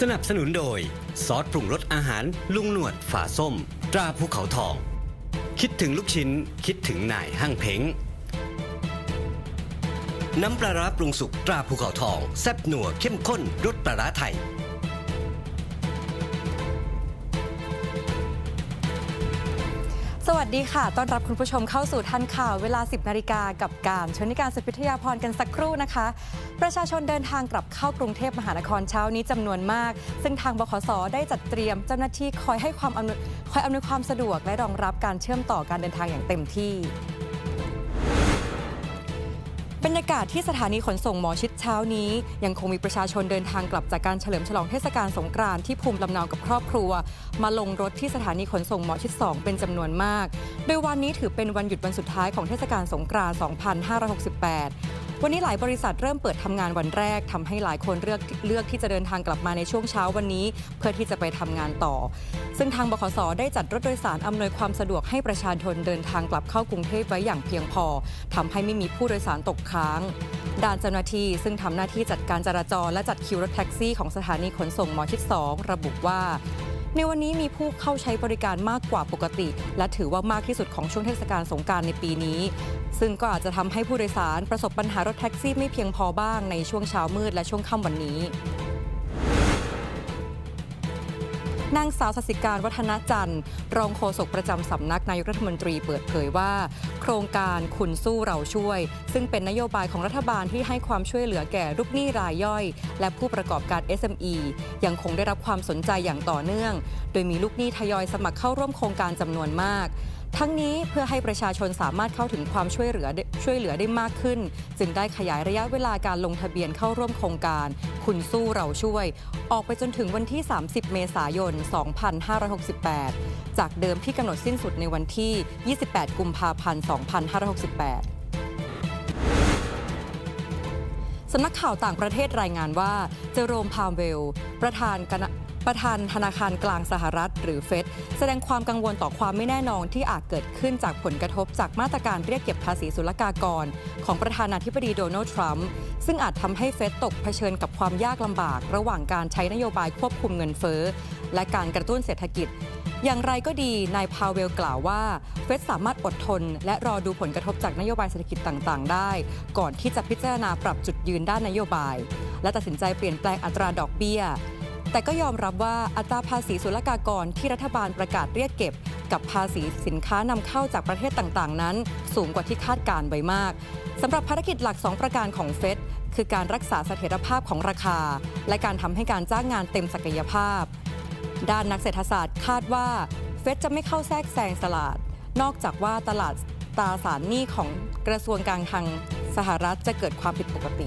สนับสนุนโดย ซอสปรุงรสอาหารลุงหนวดฝาส้ม ตราภูเขาทอง คิดถึงลูกชิ้น คิดถึงนายห้างเพ้ง น้ำปลาร้าปรุงสุกตราภูเขาทอง แซ่บหนัวเข้มข้นรสปลาร้าไทย สวัสดีค่ะ ต้อนรับคุณผู้ชมเข้าสู่ทันข่าวเวลา 10 นาฬิกากับการชนิการสุพิทยาพรกันสักครู่นะคะ ประชาชนเดินทางกลับเข้ากรุงเทพมหานครเช้านี้จำนวนมาก ซึ่งทางบขสได้จัดเตรียมเจ้าหน้าที่คอยให้ความอำนวยคอยอำนวยความสะดวกและรองรับการเชื่อมต่อการเดินทางอย่างเต็มที่ รรยากาศที่สถานีขนส่งหมอชิดเช้านี้ ยังคงมีประชาชนเดินทางกลับจากการเฉลิมฉลองเทศกาลสงกรานต์ที่ภูมิลำเนากับครอบครัว มาลงรถที่สถานีขนส่งหมอชิด 2 เป็นจำนวนมาก โดยวันนี้ถือเป็นวันหยุดวันสุดท้ายของเทศกาลสงกรานต์ 2568 วันนี้หลายบริษัทเริ่มเปิดทำงานวันแรกทำให้หลายคนเลือกเลือกที่จะเดินทางกลับมาในช่วงเช้าวันนี้ เพื่อที่จะไปทำงานต่อ ซึ่งทางบขสได้จัดรถโดยสารอำนวยความสะดวกให้ประชาชนเดินทางกลับเข้ากรุงเทพไว้อย่างเพียงพอทำให้ไม่มีผู้โดยสารตกค้างด่านเจ้าหน้าที่ซึ่งทำหน้าที่จัดการจราจรและจัดคิวรถแท็กซี่ของสถานีขนส่งหมอชิด2ระบุว่า ในวันนี้มีผู้เข้าใช้บริการมากกว่าปกติ และถือว่ามากที่สุดของช่วงเทศกาลสงการในปีนี้ ซึ่งก็อาจจะทำให้ผู้โดยสารประสบปัญหารถแท็กซี่ไม่เพียงพอบ้างในช่วงเช้ามืดและช่วงค่ำวันนี้ นางสาวสสิการวัฒนจันทร์ รองโฆษกประจำสำนักนายกรัฐมนตรีเปิดเผยว่า โครงการคุณสู้เราช่วย ซึ่งเป็นนโยบายของรัฐบาลที่ให้ความช่วยเหลือแก่ลูกหนี้รายย่อย และผู้ประกอบการ SME ยังคงได้รับความสนใจอย่างต่อเนื่อง โดยมีลูกหนี้ทยอยสมัครเข้าร่วมโครงการจำนวนมาก ทั้งนี้เพื่อให้ประชาชนสามารถเข้าถึงความช่วยเหลือช่วยเหลือได้มากขึ้น จึงได้ขยายระยะเวลาการลงทะเบียนเข้าร่วมโครงการ คุณสู้เราช่วย ออกไปจนถึงวันที่ 30 เมษายน 2568 จากเดิมที่กำหนดสิ้นสุดในวันที่ 28 กุมภาพันธ์ 2568สำนักข่าวต่างประเทศรายงานว่า เจอโรมพามเวล ประธานคณะ ประธานธนาคารกลางสหรัฐ หรือเฟดแสดงความกังวลต่อความไม่แน่นอนที่อาจเกิดขึ้นจากผลกระทบจากมาตรการเรียกเก็บภาษีศุลกากร ของประธานาธิบดีโดนัลด์ทรัมป์ซึ่งอาจทำให้เฟดตกเผชิญกับความยากลำบาก ระหว่างการใช้นโยบายควบคุมเงินเฟ้อ และการกระตุ้นเศรษฐกิจอย่างไรก็ดี นายพาวเวลกล่าวว่า เฟดสามารถอดทน และรอดูผลกระทบจากนโยบายเศรษฐกิจต่างๆ ได้ ก่อนที่จะพิจารณาปรับจุดยืนด้านนโยบาย และตัดสินใจเปลี่ยนแปลงอัตราดอกเบี้ย แต่ก็ยอมรับว่าอัตราภาษีศุลกากรที่รัฐบาลประกาศเรียกเก็บ กับภาษีสินค้านำเข้าจากประเทศต่างๆ นั้น สูงกว่าที่คาดการไว้มากสำหรับภารกิจหลัก 2 ประการของเฟดคือการรักษาเสถียรภาพของราคา และการทำให้การจ้างงานเต็มศักยภาพ ด้านนักเศรษฐศาสตร์คาดว่าเฟดจะไม่เข้าแทรกแซงตลาด นอกจากว่าตลาดตราสารหนี้ของกระทรวงการคลังสหรัฐจะเกิดความผิดปกติ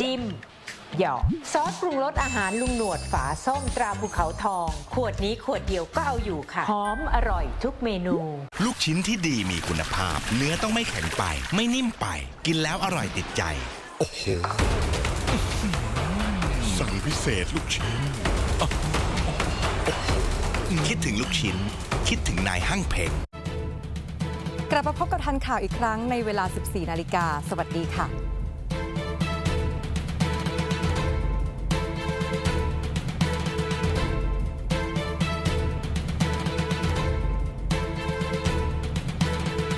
จิ้ม หยอกซอสปรุงรสอาหารลุงหนวดฝาส้มตราภูเขาทอง ขวดนี้ขวดเดียวก็เอาอยู่ค่ะหอมอร่อยทุกเมนู ลูกชิ้นที่ดีมีคุณภาพ เนื้อต้องไม่แข็งไป ไม่นิ่มไป กินแล้วอร่อยติดใจ โอ้โหสั่งพิเศษลูกชิ้น คิดถึงลูกชิ้น คิดถึงนายห้างเพ้งกลับมาพบกับทันข่าวอีกครั้งในเวลา 14 นาฬิกา สวัสดีค่ะ